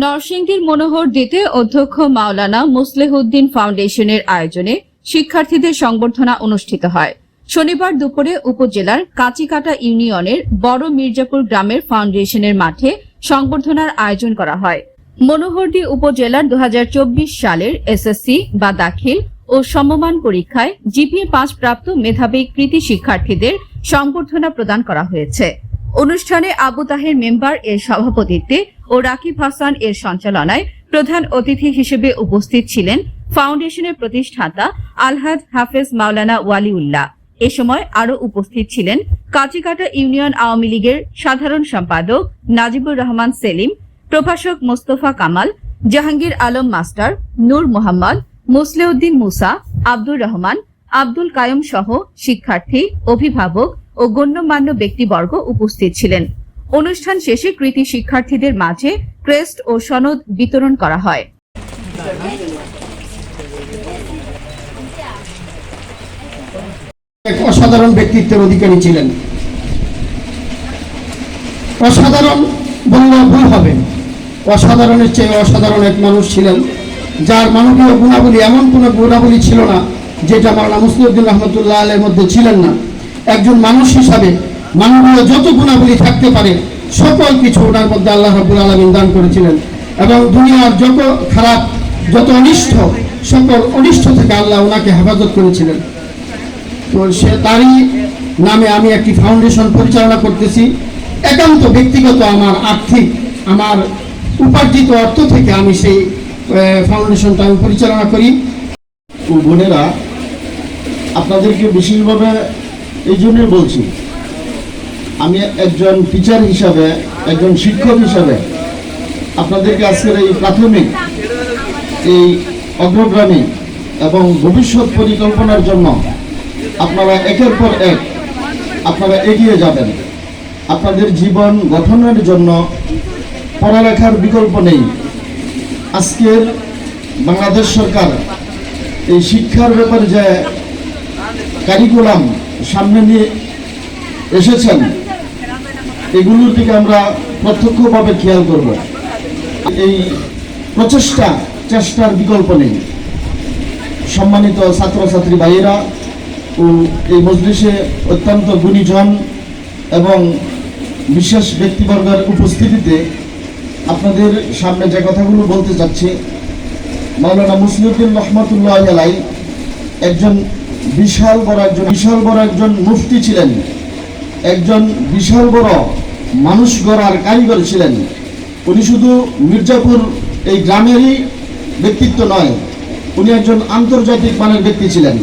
নরসিংদীর মনোহর দিতে অধ্যক্ষ মাওলানা মুসলেহুদ্দিন ফাউন্ডেশনের আয়োজনে শিক্ষার্থীদের সংবর্ধনা অনুষ্ঠিত হয়। শনিবার দুপুরে উপজেলার কাঁচিকাটা ইউনিয়নের বড় মির্জাপুর গ্রামের ফাউন্ডেশনের মাঠে সংবর্ধনার আয়োজন করা হয়। মনোহরদী উপজেলার দুহাজার চব্বিশ সালের এসএসসি বা দাখিল ও সমমান পরীক্ষায় জিপিএ পাঁচ প্রাপ্ত মেধাবী কৃতি শিক্ষার্থীদের সংবর্ধনা প্রদান করা হয়েছে। অনুষ্ঠানে আবু তাহের মেম্বার এর সভাপতিত্বে ও রাকিব হাসান এর সঞ্চালনায় প্রধান অতিথি হিসেবে উপস্থিত ছিলেন ফাউন্ডেশনের প্রতিষ্ঠাতা আলহাজ হাফেজ মাওলানা ওয়ালিউল্লাহ। এ সময় আরও উপস্থিত ছিলেন কাচিকাটা ইউনিয়ন আওয়ামী লীগের সাধারণ সম্পাদক নাজিবুর রহমান সেলিম, প্রভাষক মোস্তফা কামাল, জাহাঙ্গীর আলম মাস্টার, নূর মোহাম্মদ, মুসলেউদ্দিন মুসা, আব্দুর রহমান, আব্দুল কায়ুম সহ শিক্ষার্থী, অভিভাবক ও গণ্যমান্য ব্যক্তিবর্গ উপস্থিত ছিলেন। অনুষ্ঠান শেষে কৃতি শিক্ষার্থীদের মাঝে ক্রেস্ট ও সনদ বিতরণ করা হয়। এক অসাধারণ ব্যক্তিত্বের অধিকারী ছিলেন। অসাধারণ বললে ভুল হবে। অসাধারণের চেয়ে অসাধারণ এক মানুষ ছিলেন, যার মানবীয় গুণাবলী এমন কোনো গুণাবলী ছিল না, যেটা মাওলানা মুসলিউদ্দিন রহমতুল্লাহ আলের মধ্যে ছিলেন না। একজন মানুষ হিসাবে মানবীয় যত গুণাবলী থাকতে পারে, সকল কিছু ওনার মধ্যে আল্লাহ রাবুল আলমিন দান করেছিলেন। এবং দুনিয়ার যত খারাপ, যত অনিষ্ট, সকল অনিষ্ট থেকে আল্লাহ ওনাকে হেফাজত করেছিলেন। তো সে তারই নামে আমি একটি ফাউন্ডেশন পরিচালনা করতেছি। একান্ত ব্যক্তিগত আমার আর্থিক, আমার উপার্জিত অর্থ থেকে আমি সেই ফাউন্ডেশনটা আমি পরিচালনা করি। বোনেরা, আপনাদেরকে বিশেষভাবে এই জন্যই বলছি আমি একজন টিচার হিসাবে, একজন শিক্ষক হিসাবে আপনাদেরকে আজকের এই প্রাথমিক, এই অগ্রগামী এবং ভবিষ্যৎ পরিকল্পনার জন্য আপনারা একের পর এক আপনারা এগিয়ে যাবেন। আপনাদের জীবন গঠনের জন্য পড়ালেখার বিকল্প নেই। আজকের বাংলাদেশ সরকার এই শিক্ষার ব্যাপারে যে কারিকুলাম সামনে নিয়ে এসেছেন এগুলোর দিকে আমরা প্রত্যক্ষভাবে খেয়াল করব। এই প্রচেষ্টা, চেষ্টার বিকল্প নেই। সম্মানিত ছাত্রছাত্রী ভাইয়েরা ও এই মজলিসে অত্যন্ত গুণীজন এবং বিশেষ ব্যক্তিবর্গের উপস্থিতিতে আপনাদের সামনে যে কথাগুলো বলতে চাচ্ছি, মাওলানা মুসলিউদ্দিন রহমতুল্লাহ আলাই একজন বিশাল বড় একজন, বিশাল বড় একজন মুফতি ছিলেন। একজন বিশাল বড় মানুষ গড়ার কারিগর ছিলেন। উনি শুধু মির্জাপুর এই গ্রামেরই ব্যক্তিত্ব নয়, উনি একজন আন্তর্জাতিক মানের ব্যক্তি ছিলেন।